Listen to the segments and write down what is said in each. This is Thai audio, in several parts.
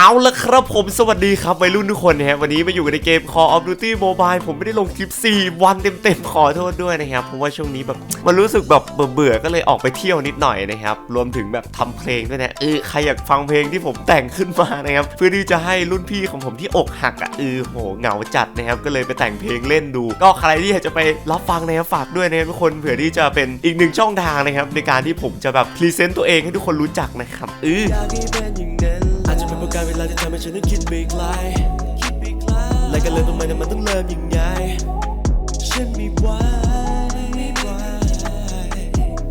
เอาละครับผมสวัสดีครับวัยรุ่นทุกคนนะฮะวันนี้มาอยู่กันในเกม Call of Duty Mobile ผมไม่ได้ลงคลิป 4 วันเต็มๆ ขอโทษด้วยนะครับเพราะว่าช่วงนี้แบบมันรู้สึกแบบเบื่อๆก็เลยออกไปเที่ยวนิดหน่อยนะครับ รวมถึงแบบทำเพลงด้วยนะเออใครอยากฟังเพลงที่ผมแต่งขึ้นมานะครับ เพื่อที่จะให้รุ่นพี่ของผมที่อกหักอะเออโหเหงาจัดนะครับ ก็เลยไปแต่งเพลงเล่นดู ก็ใครที่อยากจะไปรับฟังนะครับฝากด้วยนะครับทุกคนเผื่อที่จะเป็นอีกหนึ่งช่องทางนะครับในการที่ผมจะแบบพรีเซนต์ตัวเองให้ทุกคนรู้จักนะครับเออ อาจจะเป็นเพราะการเวลาที่ทำให้ฉันนั้นคิดไปไกลคิดไปไกลและก็เลยทำไมนั้นมันต้องเริ่มยังไง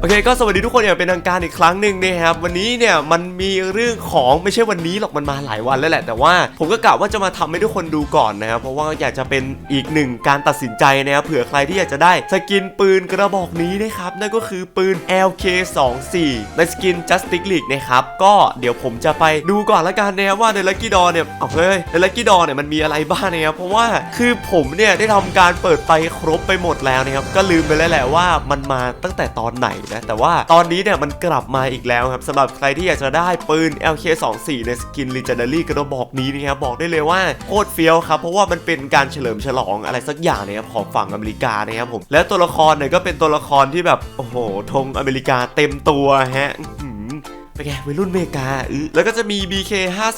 เคก็สวัสดีทุกคนอย่างเป็นทางการอีกครั้งหนึ่งนะครับวันนี้เนี่ยมันมีเรื่องของไม่ใช่วันนี้หรอกมันมาหลายวันแล้วแหละ แต่ว่าผมก็กะว่าจะมาทำให้ทุกคนดูก่อนนะครับเพราะว่าอยากจะเป็นอีกหนึ่งการตัดสินใจนะครับเผื่อใครที่อยากจะได้สกินปืนกระบอกนี้นะครับนั่นก็คือปืน LK24 ในสกิน Justice League นะครับก็เดี๋ยวผมจะไปดูก่อนละกันนะครับว่าใน Lucky Door เนี่ยเอาเฮ้ยใน Lucky Door เนี่ยมันมีอะไรบ้างนะครับเพราะว่าคือผมเนี่ยได้ทำการเปิดไปครบไปหมดแล้วนะครับก็ลืมไปแล้วแหละว่ามันมาตั้งแต่ตอนไหนนะแต่ว่าตอนนี้เนี่ยมันกลับมาอีกแล้วครับสำหรับใครที่อยากจะได้ปืน LK24 ในสกิน Legendary กระบอกนี้นะครับบอกได้เลยว่าโคตรเฟี้ยวครับเพราะว่ามันเป็นการเฉลิมฉลองอะไรสักอย่างเนี่ยครับของฝั่งอเมริกานะครับผมและตัวละครเนี่ยก็เป็นตัวละครที่แบบโอ้โหธงอเมริกาเต็มตัวฮะ อื้อหือเป็นไงวัยรุ่นเมกาอื้อแล้วก็จะมี BK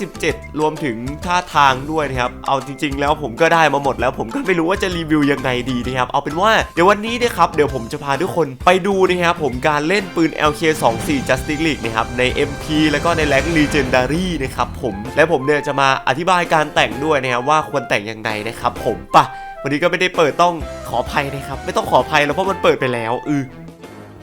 57 รวมถึงท่าทางด้วยนะครับ เอาจริง ๆ แล้วผมก็ได้มาหมดแล้ว ผมก็ไม่รู้ว่าจะรีวิวยังไงดีนะครับ เอาเป็นว่าเดี๋ยววันนี้นะครับเดี๋ยวผมจะพาทุกคนไปดูนะครับผมการเล่นปืน LK24 Justice League นะครับใน MP แล้วก็ในแรง Legendary นะครับผมและผมเนี่ยจะมาอธิบายการแต่งด้วยนะครับว่าควรแต่งยังไงนะครับผมปะวันนี้ก็ไม่ได้เปิดต้องขออภัยนะครับ ไม่ต้องขออภัยแล้วเพราะมันเปิดไปแล้วอือ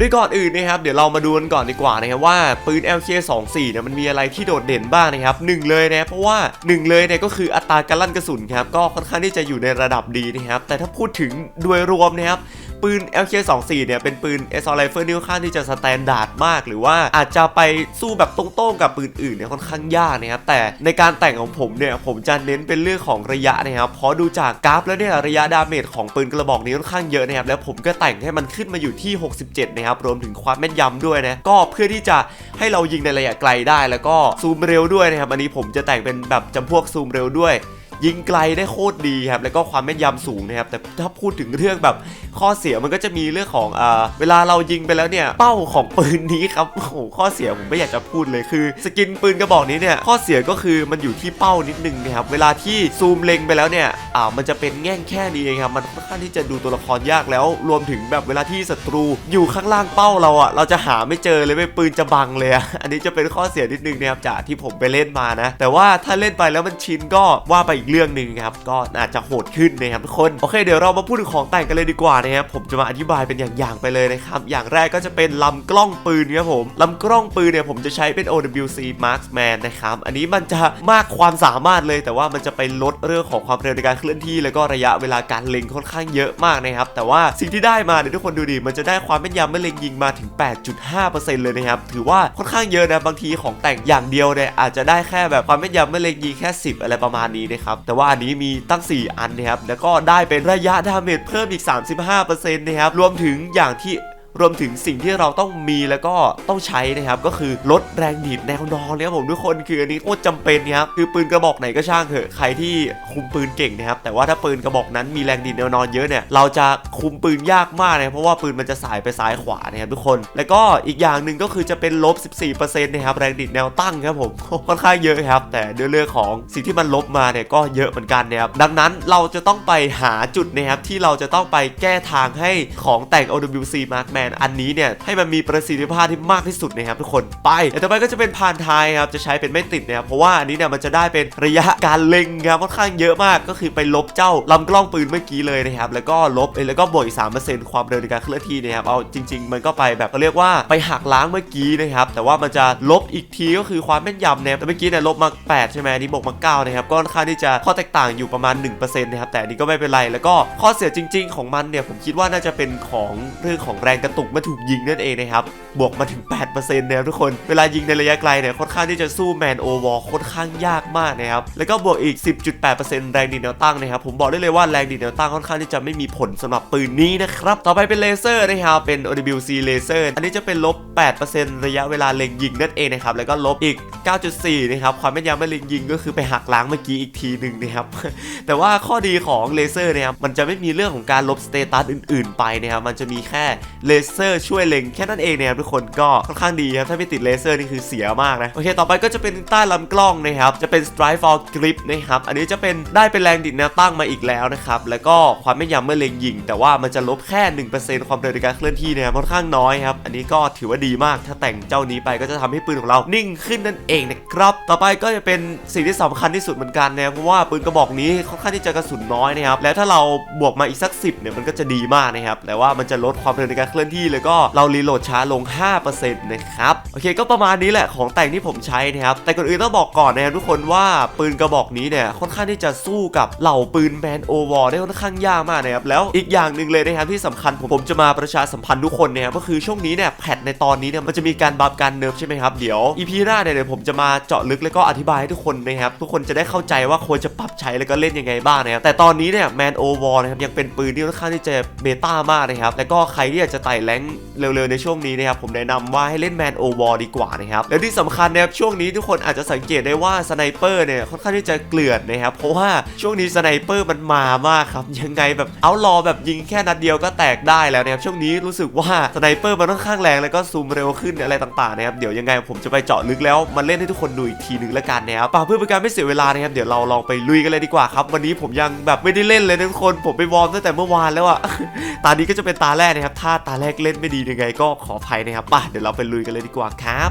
ด้วยก่อนอื่นนะครับเดี๋ยวเรามาดูกันก่อนดีกว่านะครับว่าปืน LK24 เนี่ยมันมีอะไรที่โดดเด่นบ้างนะครับหนึ่งเลยนะเพราะว่าหนึ่งเลยเนี่ยก็คืออัตราการลั่นกระสุนครับก็ค่อนข้างที่จะอยู่ในระดับดีนะครับแต่ถ้าพูดถึงโดยรวมนะครับ ปืน LK24 เนี่ยเป็นปืน Assault Rifle ที่ค่อนข้างที่จะสแตนดาร์ดมาก หรือว่าอาจจะไปสู้แบบตรงๆกับปืนอื่นเนี่ยค่อนข้างยากนะครับแต่ในการแต่งของผมเนี่ยผมจะเน้นเป็นเรื่องของระยะนะครับเพราะดูจากกราฟแล้วเนี่ยระยะดาเมจของปืนกระบอกนี้ค่อนข้างเยอะนะครับแล้วผมก็แต่งให้มันขึ้นมาอยู่ที่ 67 นะครับรวมถึงความแม่นยำด้วยนะก็เพื่อที่จะให้เรายิงในระยะไกลได้ แล้วก็ซูมเร็วด้วยนะครับอันนี้ผมจะแต่งเป็นแบบจำพวกซูมเร็วด้วย ยิงไกลได้โคตรดีครับแล้วก็ความแม่นยำสูงนะครับแต่ถ้าพูดถึงเรื่องแบบข้อเสียมันก็จะมีเรื่องของอ่าเวลาเรายิงไปแล้วเนี่ยเป้าของปืนนี้ครับโอ้โหข้อเสียผมไม่อยากจะพูดเลยคือ สกินปืนกระบอกนี้เนี่ยข้อเสียก็คือมันอยู่ที่เป้านิดนึงนะครับเวลาที่ซูมเล็งไปแล้วเนี่ยอ่ามันจะเป็นแง่งแค่นี้เองครับมันค่อนข้างที่จะดูตัวละครยากแล้ว รวมถึงแบบเวลาที่ศัตรูอยู่ข้างล่างเป้าเราอะเราจะหาไม่เจอเลยไม่ปืนจะบังเลยอะอันนี้จะเป็นข้อเสียนิดนึงนะครับจากที่ผมไปเล่นมานะ แต่ว่าถ้าเล่นไปแล้วมันชินก็ว่าไปอีกเรื่องหนึ่งครับก็อาจจะโหดขึ้นนะครับทุกคนโอเคเดี๋ยวเรามาพูดถึงของแต่งกันเลยดีกว่านะครับผมจะมาอธิบายเป็นอย่างๆไปเลยนะครับอย่างแรกก็จะเป็นลำกล้องปืนครับผมลำกล้องปืนเนี่ยผมจะใช้เป็น OWC Marksman นะครับอันนี้มันจะมากความสามารถเลย แต่ว่ามันจะไปลดเรื่องของความเร็วในการเคลื่อนที่ แล้วก็ระยะเวลาการเล็งค่อนข้างเยอะมากนะครับแต่ว่าสิ่งที่ได้มาเนี่ยทุกคนดูดิมันจะได้ความแม่นยำเมื่อเล็งยิงมาถึง 8.5%เลยนะครับถือว่าค่อนข้างเยอะนะบางทีของแต่งอย่างเดียวเนี่ยอาจจะได้แค่แบบความแม่นยำเมื่อเล็งยิงแค่ 10 อะไรประมาณนี้นะครับแต่ว่าอันนี้มีตั้ง 4 อันนะครับแล้วก็ได้เป็นระยะดาเมจเพิ่มอีก 35%นะครับรวมถึงอย่างที่ รวมถึงสิ่งที่เราต้องมีแล้วก็ต้องใช้นะครับก็คือลดแรงดีดแนวนอนเนี่ยผมทุกคนคืออันนี้โคตรจำเป็นนะครับคือปืนกระบอกไหนก็ช่างเถอะใครที่คุมปืนเก่งนะครับแต่ว่าถ้าปืนกระบอกนั้นมีแรงดีดแนวนอนเยอะเนี่ยเราจะคุมปืนยากมากนะเพราะว่าปืนมันจะสายไปซ้ายขวานะครับทุกคน แล้วก็อีกอย่างหนึ่งก็คือจะเป็นลบ 14%นะครับแรงดีดแนวตั้งครับผมค่อนข้างเยอะครับ แต่ด้วยเรื่องของสิ่งที่มันลบมาเนี่ยก็เยอะเหมือนกันนะครับดังนั้นเราจะต้องไปหาจุดนะครับที่เราจะต้องไปแก้ทางให้ของแต่ง OWC Markman นอันนี้เนี่ยให้มันมีประสิทธิภาพที่มากที่สุดนะครับทุกคนไปแต่ต่อไปก็จะเป็นพานทายครับจะใช้เป็นไม่ติดนะครับเพราะว่าอันนี้เนี่ยมันจะได้เป็นระยะการเล็งครับค่อนข้างเยอะมากก็คือไปลบเจ้าลำกล้องปืนเมื่อกี้เลยนะครับแล้วก็ลบแล้วก็บวกอีก3%ความเร็วในการเคลื่อนที่นะครับเอาจริง ๆ มันก็ไปแบบเขาเรียกว่าไปหักล้างเมื่อกี้นะครับแต่ว่ามันจะลบอีกทีก็คือความแม่นยำนะครับแต่เมื่อกี้เนี่ยลบมา 8 ใช่ไหมนี่บวกมา9นะครับก็ค่อนข้างที่จะข้อแตกต่างอยู่ประมาณ 1%นะครับแต่นี้ก็ไม่เป็นไรแล้วก็ข้อเสียจริง ๆ ของมันเนี่ยผมคิดว่าน่าจะเป็นของเรื่องของแรงกระตุกมื่อถูกยิงนั่นเองนะครับ บวกมาถึง 8%นะครับทุกคน เวลายิงในระยะไกลเนี่ยค่อนข้างที่จะสู้แมนโอวอลค่อนข้างยากมากนะครับ แล้วก็บวกอีก 10.8%แรงดีดแนวตั้งนะครับ ผมบอกได้เลยว่าแรงดีดแนวตั้งค่อนข้างที่จะไม่มีผลสำหรับปืนนี้นะครับ ต่อไปเป็นเลเซอร์นะครับ เป็น OWC เลเซอร์ อันนี้จะเป็นลบ 8%ระยะเวลาเล็งยิงนั่นเองนะครับ แล้วก็ลบอีก 9.4 นะครับ ความแม่นยำเมื่อเล็งยิงก็คือไปหักล้างเมื่อกี้อีกทีหนึ่งนะครับ แต่ว่าข้อดีของเลเซอร์นะครับ มันจะไม่มีเรื่องของการลบสเตตัสอื่น ๆ ไปนะครับ มันจะมีแค่เลเซอร์ช่วยเล็งแค่นั้นเองนะครับทุกคนก็ค่อนข้างดีครับถ้าไม่ติดเลเซอร์นี่คือเสียมากนะโอเคต่อไปก็จะเป็นใต้ลำกล้องนะครับจะเป็น strike for grip นะครับอันนี้จะเป็นได้เป็นแรงดิดแนวตั้งมาอีกแล้วนะครับแล้วก็ความแม่นยำเมื่อเล็งยิง แต่ว่ามันจะลบแค่ 1%ความเร็วในการเคลื่อนที่นะครับค่อนข้างน้อยครับอันนี้ก็ถือว่าดีมากถ้าแต่งเจ้านี้ไปก็จะทำให้ปืนของเรานิ่งขึ้นนั่นเองนะครับต่อไปก็จะเป็นสิ่งที่สำคัญที่สุดเหมือนกันนะเพราะว่าปืนกระบอกนี้ค่อนข้างที่จะกระสุนน้อยนะครับแล้วถ้าเราบวกมาอีกสัก 10เนี่ยมันก็จะดีมากนะครับแต่ว่ามันจะลดความเร็วในการเคลื่อนที่แล้วก็เรารีโหลดช้าลง 5%นะครับโอเคก็ประมาณนี้แหละของแต่งที่ผมใช้นะครับแต่ก่อนอื่นต้องบอกก่อนนะครับทุกคนว่าปืนกระบอกนี้เนี่ยค่อนข้างที่จะสู้กับเหล่าปืนแมนโอวอร์ได้ค่อนข้างยากมากนะครับแล้วอีกอย่างหนึ่งเลยนะครับที่สำคัญผมผมจะมาประชาสัมพันธ์ทุกคนเนี่ยก็คือช่วงนี้เนี่ยแพทในตอนนี้เนี่ยมันจะมีการบัฟการเนิร์ฟใช่ไหมครับเดี๋ยวอีพีหน้าเนี่ยเดี๋ยวผมจะมาเจาะลึกแล้วก็อธิบายให้ทุกคนนะครับทุกคนจะได้เข้าใจว่าควรจะปรับใช้แล้วก็เล่นยังไงบ้างนะครับแต่ตอนนี้เนี่ยแมนโอวอร์นะครับยังเป็นปืนที่ค่อนข้างที่จะเบต้ามากนะครับแล้วก็ใครที่อยากจะไต่แรงเร็วๆในช่วงนี้นะครับผมแนะนำว่าให้เล่นแมนโอวอร์ดีกว่านะครับแล้วที่สำคัญนะครับช่วงนี้ทุกคนอาจจะสังเกตได้ว่าสไนเปอร์เนี่ยค่อนข้างที่จะเกลื่อนนะครับเพราะว่าช่วงนี้สไนเปอร์มันมามากครับยังไงแบบเอารอแบบยิงแค่นัดเดียวก็แตกได้แล้วนะครับช่วงนี้รู้สึกว่าสไนเปอร์มันค่อนข้างแรงแล้วก็ซูมเร็วขึ้นอะไรต่างๆนะครับเดี๋ยวยังไงผมจะไปเจาะลึกแล้วมาเล่นให้ทุกคนดูอีกทีหนึงแล้วกันนะครับป่าเพื่อเป็นการไม่เสียเวลานะครับเดี๋ยวเราลองไปลุยกันเลยดีกว่าครับวันนี้ผมยังแบบไม่ได้เล่นเลยทุกคนผมไปวอร์มตั้งแต่เมื่อวานแล้วอะตานี้ก็จะเป็นตาแรกนะครับถ้าตาแรกเล่นไม่ดียังไงก็ขออภัยนะครับป่ะเดี๋ยวเราไปลุยกันเลยดีกว่าครับ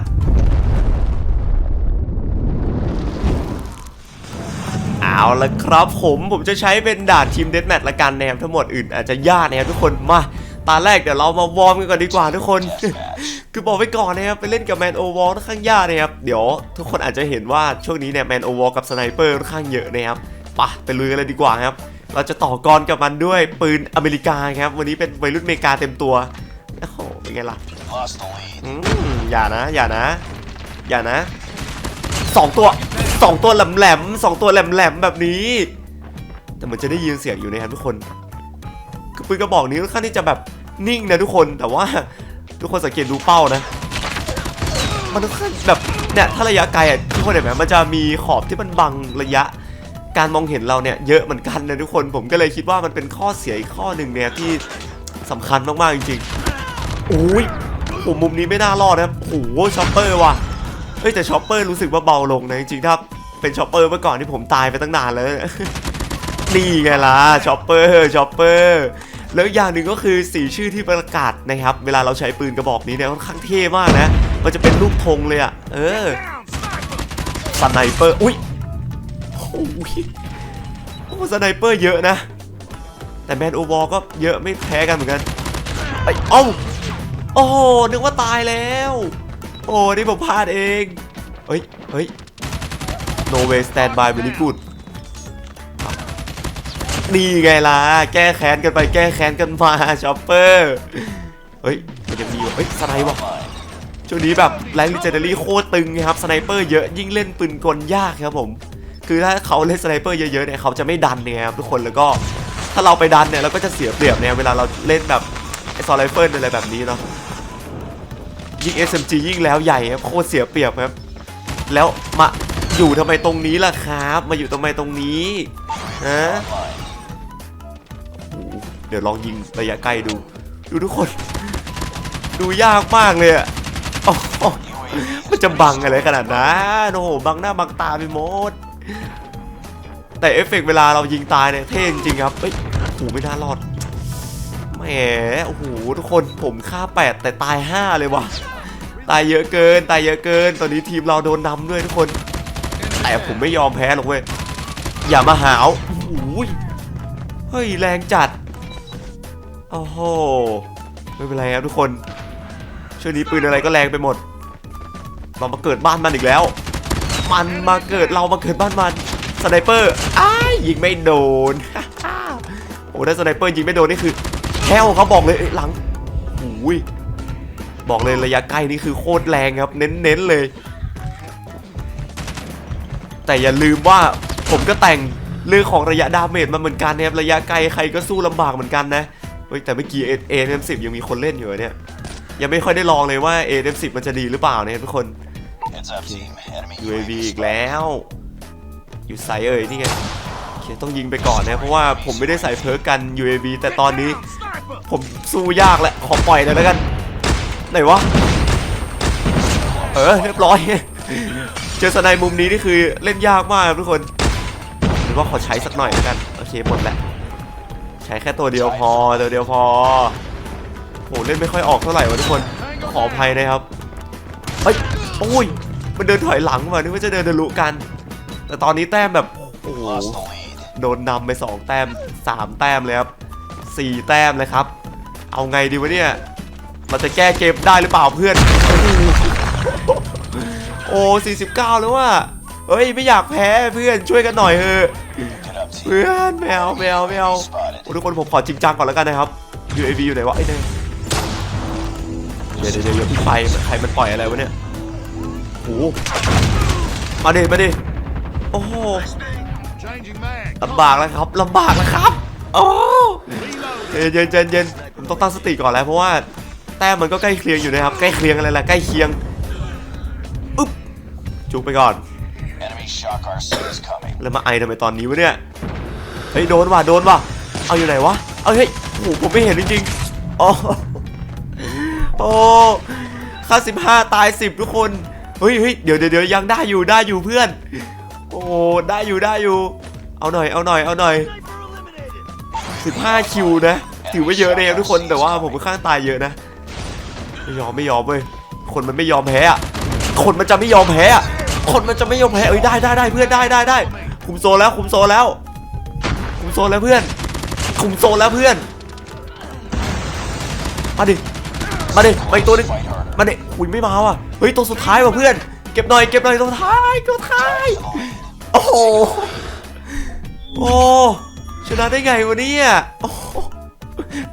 เอาละครับผมผมจะใช้เป็นด่านทีมเดสแมทละกันนะครับทั้งหมดอื่นอาจจะยากนะครับทุกคนมาตาแรกเดี๋ยวเรามาวอร์มกันก่อนดีกว่าทุกคน คือบอกไว้ก่อนนะครับไปเล่นกับแมนโอวอลค่อนข้างยากนะครับเดี๋ยวทุกคนอาจจะเห็นว่าช่วงนี้เนี่ยแมนโอวอลกับสไนเปอร์ค่อนข้างเยอะนะครับไปะไปลุยกันเลยดีกว่าครับ เราจะต่อกรกับมันด้วยปืนอเมริกาครับ วันนี้เป็นวัยรุ่นอเมริกาเต็มตัวโอ้โหเป็นไงล่ะอืมอย่านะ อย่านะ อย่านะสองตัวสองตัวแหลมแหลมสองตัวแหลมแหลมแบบนี้ แต่มันจะได้ยินเสียงอยู่นะครับทุกคนคือปืนกระบอกนี้ค่อนข้างที่จะแบบนิ่งนะทุกคนแต่ว่าทุกคนสังเกตดูเป้านะ มันค่อนข้างแบบเนี่ยถ้าระยะไกลอะทุกคนเห็นไหมมันจะมีขอบที่มันบังระยะ การมองเห็นเราเนี่ยเยอะเหมือนกันนะทุกคนผมก็เลยคิดว่ามันเป็นข้อเสียอีกข้อหนึ่งเนี่ยที่สำคัญมากๆจริงๆอุ้ยผมมุมนี้ไม่น่ารอดนะโอ้โหช็อปเปอร์ว่ะเฮ้ยแต่ช็อปเปอร์รู้สึกว่าเบาลงนะจริงๆถ้าเป็นช็อปเปอร์เมื่อก่อนที่ผมตายไปตั้งนานแล้วนี่ไงล่ะช็อปเปอร์ช็อปเปอร์แล้วอย่างหนึ่งก็คือสีชื่อที่ประกาศนะครับ เวลาเราใช้ปืนกระบอกนี้เนี่ยค่อนข้างเท่มากนะ มันจะเป็นรูปธงเลยอะ เออสไนเปอร์ อุ้ย โอ้ยโอ้สไนเปอร์เยอะนะ แต่แมนโอวอลก็เยอะไม่แพ้กันเหมือนกันไอ้เอ้าโอ้นึกว่าตายแล้ว โอ้นี่ผมพลาดเองเฮ้ยเฮ้ย no way stand by very good นี่ไงล่ะ แก้แค้นกันไปแก้แค้นกันมาช็อปเปอร์ เฮ้ยมันจะมีอยู่เฮ้ยสไนป์วะช่วงนี้แบบแรงลิเจนดารี่โคตรตึงนะครับ สไนเปอร์เยอะยิ่งเล่นปืนกลยากครับผม คือถ้าเขาเล่นสไนเปอร์เยอะๆเนี่ยเขาจะไม่ดันเนี่ยครับทุกคนแล้วก็ถ้าเราไปดันเนี่ยเราก็จะเสียเปรียบเนี่ยเวลาเราเล่นแบบไอซอลไรเฟิลอะไรแบบนี้เนาะยิง SMG ยิ่งแล้วใหญ่ครับโคตรเสียเปรียบครับ แล้วมาอยู่ทำไมตรงนี้ล่ะครับ มาอยู่ทำไมตรงนี้ฮะเดี๋ยวลองยิงระยะไกลดู ดูทุกคน ดูยากมากเลยอะโอ้โหมันจะบังอะไรขนาดนั้นโอ้โหบังหน้าบังตาไปหมด แต่เอฟเฟกต์เวลาเรายิงตายเนี่ยเท่จริงครับเอ้ยโอ้โหไม่น่ารอดแหมโอ้โหทุกคนผมฆ่าแปดแต่ตายห้าเลยว่ะตายเยอะเกิน ตายเยอะเกิน ตอนนี้ทีมเราโดนนำด้วยทุกคน แต่ผมไม่ยอมแพ้หรอกเว้ย อย่ามาหาวโอ้โหเฮ้ยแรงจัด โอ้โห ไม่เป็นไรครับทุกคนช่วงนี้ปืนอะไรก็แรงไปหมด เรามาเกิดบ้านมันอีกแล้ว มันมาเกิดเรามาเกิดบ้านมันสไนเปอร์อ้ายยิงไม่โดนโอ้ถ้าสไนเปอร์ยิงไม่โดนนี่คือแค่เขาบอกเลยหลังหูยบอกเลยระยะใกล้นี่คือโคตรแรงครับ เน้นๆเลย แต่อย่าลืมว่าผมก็แต่งเรื่องของระยะดาเมจมาเหมือนกันนะครับระยะไกลใครก็สู้ลำบากเหมือนกันนะเฮ้ยแต่เมื่อกี้เอเอ็มสิบยังมีคนเล่นอยู่เนี่ยยังไม่ค่อยได้ลองเลยว่าเอ็มสิบมันจะดีหรือเปล่านะครับทุกคน Heads up, team. Enemy UAV อีกแล้ว อยู่ไซเอ่ยนี่ไงโอเคต้องยิงไปก่อนนะเพราะว่าผมไม่ได้ใส่เพิร์กกัน UAV แต่ตอนนี้ ผมสู้ยากแหละขอปล่อยเลยแล้วกัน ไหนวะ เออเรียบร้อย เจอสไนด์มุมนี้นี่คือเล่นยากมากครับทุกคนหรือว่าขอใช้สักหน่อยแล้วกันโอเคหมดแล้วใช้แค่ตัวเดียวพอตัวเดียวพอโหเล่นไม่ค่อยออกเท่าไหร่วะทุกคนขออภัยนะครับเฮ้ย โอ้ย มันเดินถอยหลังมานึกว่าจะเดินทะลุกัน แต่ตอนนี้แต้มแบบโอ้โหโดนนำไป 2 แต้ม 3 แต้มเลยครับ4แต้มเลยครับ เอาไงดีวะเนี่ยเราจะแก้เกมได้หรือเปล่าเพื่อน โอ้49 แล้วว่ะเฮ้ยไม่อยากแพ้เพื่อนช่วยกันหน่อยเถอะเพื่อนแมวแมวแมวทุกคนผมขอจริงจังก่อนแล้วกันนะครับ UAV อยู่ไหนวะไอ้เนี่ยเดี๋ยวเดี๋ยวเดี๋ยวพี่ไปใครมันปล่อยอะไรวะเนี่ย โหมาดิมาดิโอ้โหลำบากแล้วครับลำบากแล้วครับโอ้เย็นเย็นเย็นเย็นผมต้องตั้งสติก่อนแล้วเพราะว่าแต้มมันก็ใกล้เคียงอยู่นะครับใกล้เคียงอะไรล่ะใกล้เคียงอึ๊บจุกไปก่อนแล้วมาไอทำไมตอนนี้วะเนี่ยเฮ้ยโดนว่ะโดนว่ะเอาอยู่ไหนวะเอาเฮ้ยโอ้โหผมไม่เห็นจริงๆอ๋อโอ้ค่าสิบห้าตายสิบทุกคน ฮ้ยเฮ้ยเดี๋ยวเดี๋ยวยังได้อยู่ได้อยู่เพื่อน โอ้ได้อยู่ได้อยู่ เอาหน่อยเอาหน่อยเอาหน่อย15คิวนะถือว่าเยอะเลยทุกคนแต่ว่าผมค่อนข้างตายเยอะนะไม่ยอมไม่ยอมเว้ยคนมันไม่ยอมแพ้อะคนมันจะไม่ยอมแพ้อะคนมันจะไม่ยอมแพ้เอ้ยได้ได้ได้เพื่อนได้ได้ได้คุมโซนแล้วคุมโซนแล้ว คุมโซนแล้วเพื่อน คุมโซนแล้วเพื่อนมาดิ มาดิมาอีกตัวหนึงมาดิหุยไม่มาว่ะเฮ้ยตัวสุดท้ายว่ะเพื่อน เก็บหน่อยเก็บหน่อยตัวท้ายตัวท้ายโอ้โหโอ้ชนะได้ไงวะเนี่ย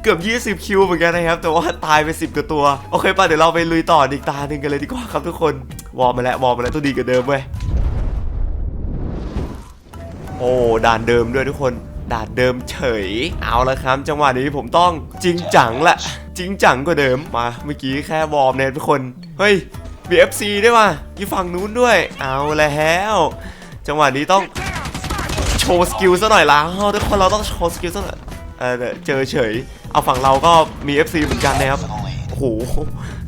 เกือบ 20 คิวเหมือนกันนะครับ แต่ว่าตายไป 10กว่าตัว โอเคป่ะ เดี๋ยวเราไปลุยต่ออีกตาหนึ่งกันเลยดีกว่าครับทุกคน วอร์มมาแล้ว วอร์มมาแล้วตัวดีกว่าเดิมเว้ย โอ้ ด่านเดิมด้วยทุกคน ด่านเดิมเฉย เอาละครับ จังหวะนี้ผมต้องจริงจังแหละ จริงจังกว่าเดิมมาเมื่อกี้แค่วอร์มเนี่ยทุกคน เฮ้ย BFC ด้วยว่ะอยู่ฝั่งนู้นด้วย เอาแล้ว จังหวะนี้ต้องโชว์สกิลซะหน่อยละอ้วทุกคนเราต้องโชว์สกิลซะหน่อยเออเจอเฉย เอาฝั่งเราก็มี FC เหมือนกันนะครับโอ้โห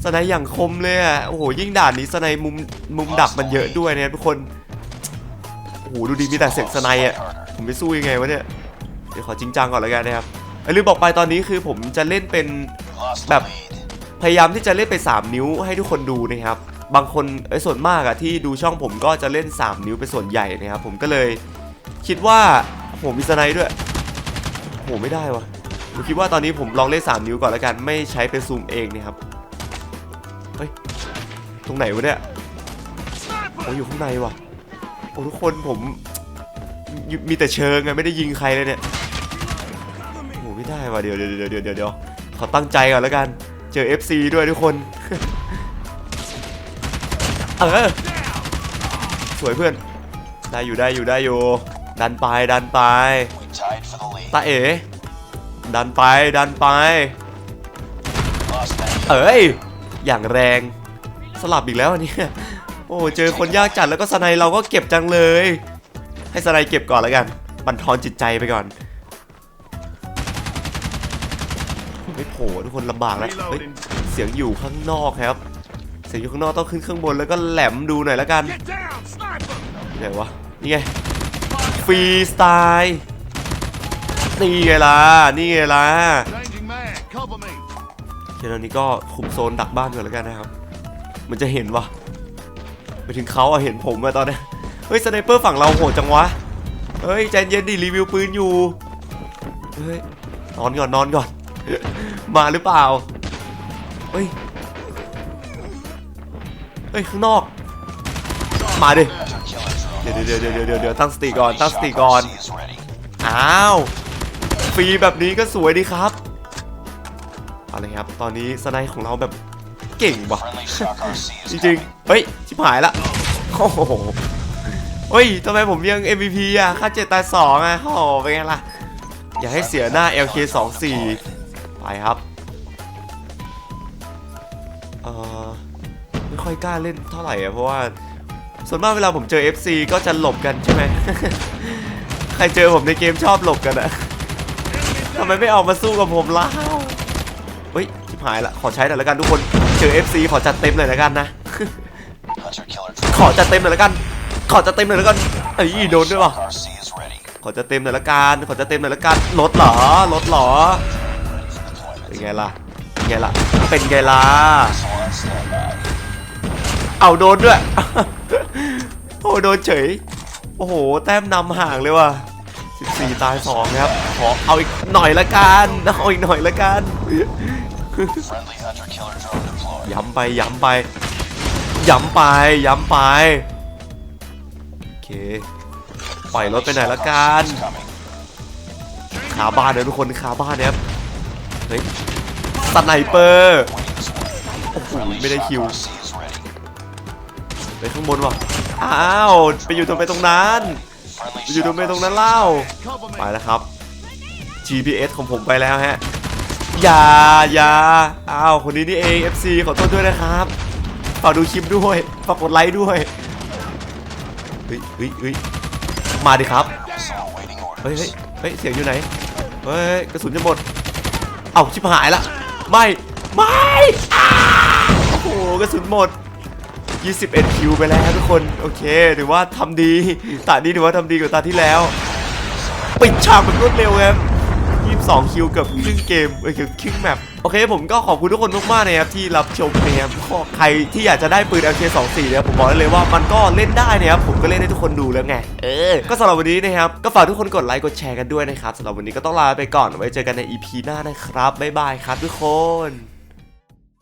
สไนอย่างคมเลยอะโอ้โหยิ่งด่านนี้สไนมุมมุมดักมันเยอะด้วยนะทุกคนโอ้โหดูดีมีแต่เสียงสไนอะผมไปสู้ยังไงวะเนี่ยเดี๋ยวขอจริงจังก่อนแล้วกันนะครับเอ้ลืมบอกไปตอนนี้คือผมจะเล่นเป็น Lost the Bap. lead. พยายามที่จะเล่นไป 3 นิ้วให้ทุกคนดูนะครับ บางคนไอ้ส่วนมากอะที่ดูช่องผมก็จะเล่น 3 นิ้วเป็นส่วนใหญ่นะครับ ผมก็เลยคิดว่าโอ้โหมีสไนด์ด้วยโหไม่ได้วะผมคิดว่าตอนนี้ผมลองเล่น 3 นิ้วก่อนแล้วกันไม่ใช้เป็นซูมเองนะครับเฮ้ยตรงไหนวะเนี่ยโอ้อยู่ข้างในวะโอ้ทุกคนผมมีแต่เชิงไงไม่ได้ยิงใครเลยเนี่ยโหไม่ได้วะเดี๋ยวเดี๋ยวเดี๋ยวเดี๋ยวเดี๋ยวเดี๋ยว ขอตั้งใจก่อนแล้วกัน เจอ FC ด้วยทุกคน เออ สวยเพื่อน ได้อยู่ได้อยู่ได้อยู่ ดันไปดันไป ตาเอ๋ ดันไปดันไป เอ้ย อย่างแรง สลับอีกแล้วอันเนี่โอ้ เจอคนยากจัดแล้วก็สไนเราก็เก็บจังเลย ให้สไนเก็บก่อนแล้วกัน บันทอนจิตใจไปก่อน ไม่โผล่ทุกคนลำบากแล้วเฮ้ยเสียงอยู่ข้างนอกครับ เสียงอยู่ข้างนอกต้องขึ้นข้างบนแล้วก็แหลมดูหน่อยแล้วกันไหนวะนี่ไงฟรีสไตล์นี่ไงล่ะนี่ไงล่ะเดี๋ยวตอนนี้ก็คุมโซนดักบ้านก่อนแล้วกันนะครับ มันจะเห็นวะไปถึงเขาอะเห็นผมอะตอนนี้เฮ้ยสไนเปอร์ฝั่งเราโหดจังวะเฮ้ยใจเย็นดิรีวิวปืนอยู่เฮ้ยนอนก่อนนอนก่อน มาหรือเปล่า เฮ้ย เฮ้ย ข้างนอก มาดิ เดี๋ยวเดี๋ยวเดี๋ยวเดี๋ยวเดี๋ยวตั้งสติก่อนตั้งสติก่อน อ้าว ฟรีแบบนี้ก็สวยดีครับเอาเลยครับ ตอนนี้สไนของเราแบบเก่งว่ะ จริงๆ เฮ้ย ชิบหายละ โอ้โหเฮ้ยทำไมผมยัง MVP อะ ค่าเจ็ดตายสองอะโอ้โหเป็นไงล่ะ อย่าให้เสียหน้า LK24 ไปครับ เออไม่ค่อยกล้าเล่นเท่าไหร่อะเพราะว่า ส่วนมากเวลาผมเจอ FC ก็จะหลบกันใช่ไหม ใครเจอผมในเกมชอบหลบกันอะทำไมไม่ออกมาสู้กับผมล่ะเฮ้ยชิบหายละ ขอใช้หน่อยล้วกันทุกคน เจอ FC ขอจัดเต็มเลยล้วกันนะ ขอจัดเต็มหน่อยละกัน ขอจัดเต็มหน่อยละกันเอ้ยโดนด้วยวะขอจัดเต็มหน่อยละกัน ขอจัดเต็มหน่อยละกัน รถเหรอ รถเหรอ เป็นไงล่ะ เป็นไงล่ะ เป็นไงล่ะ เอาโดนด้วย โอ้โดนเฉย โอ้โห แต้มนำห่างเลยว่ะ 14 ตาย 2 ครับ ขอเอาอีกหน่อยละกัน เอาอีกหน่อยละกัน ย้ำไป ย้ำไป ย้ำไป ย้ำไป โอเค ปล่อยรถไปไหนละกัน Is coming. ขาบ้านเนี่ยทุกคนขาบ้านเนี่ย ฮ้ยสไนเปอร์โอ้โหไม่ได้คิวไปข้างบนว่ะอ้าวไปอยู่ตรงไปตรงนั้นไปอยู่ตรงไปตรงนั้นเล่าไปแล้วครับ GPS ของผมไปแล้วฮะอย่าอย่าอ้าวคนนี้นี่เอง FC ขอโทษด้วยนะครับฝากดูคลิปด้วยฝากกดไลค์ด้วยเฮ้ยเฮ้ยเฮ้ยมาดิครับเฮ้ยเฮ้ยเฮ้ยเสียงอยู่ไหนเฮ้ยกระสุนจะหมด เอ้าชิบหายละ ไม่ ไม่โอ้โหกระสุนหมด 21 คิวไปแล้วทุกคน โอเคถือว่าทำดี ตานี้ถือว่าทำดีกว่าตาที่แล้ว ปิดฉากแบบรวดเร็วครับ 22คิวเกับครึ่งเกมเอ้ยเกือบครึ่งแมปโอเคผมก็ขอบคุณทุกคนมากๆนะครับที่รับชมนะครับก็ใครที่อยากจะได้ปืน LK24 เนี่ยผมบอกได้เลยว่ามันก็เล่นได้นะครับผมก็เล่นให้ทุกคนดูแล้วไงเออก็สำหรับวันนี้นะครับก็ฝากทุกคนกดไลค์กดแชร์กันด้วยนะครับสำหรับวันนี้ก็ต้องลาไปก่อนไว้เจอกันใน EP หน้านะครับบ๊ายบายครับทุกคน